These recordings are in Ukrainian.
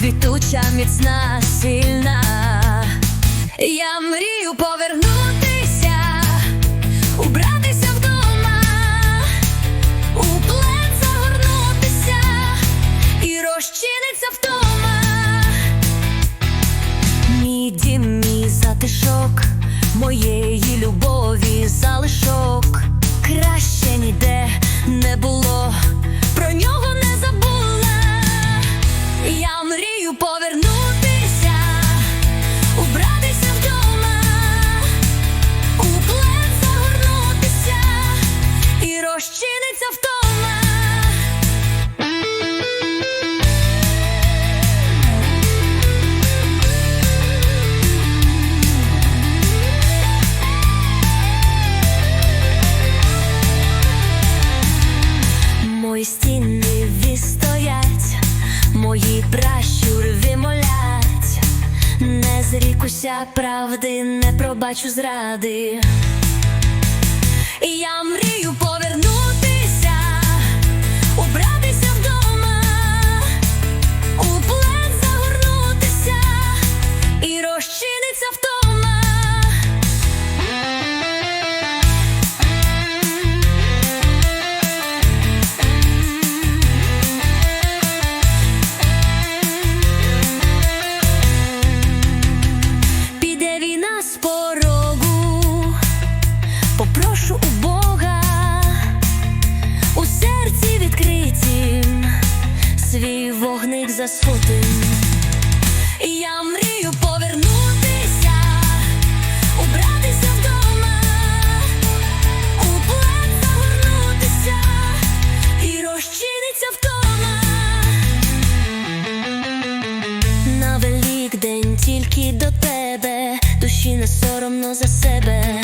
квітуча, міцна, сильна. Я мрію повернути. Пращури вимолять, не зрікуся правди, не пробачу зради. Я з порогу, попрошу у Бога у серці відкритім свій вогник засфутим. Я мрію повернутися, убратися вдома, у плед загорнутися і розчиниться вдома. На великдень тільки до тебе, душі не соромно за себе.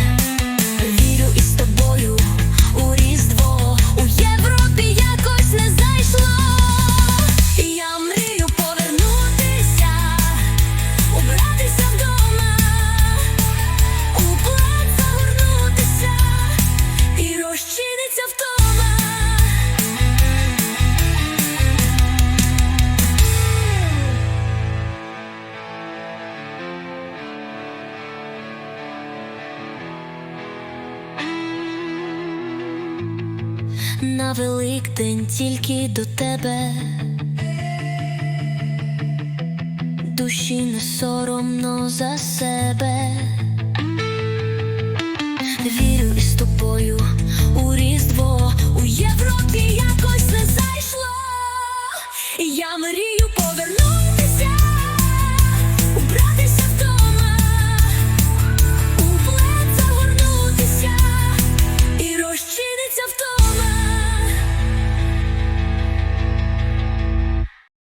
На Великдень тільки до тебе. Душі не соромно за себе. Вірю із тобою у якось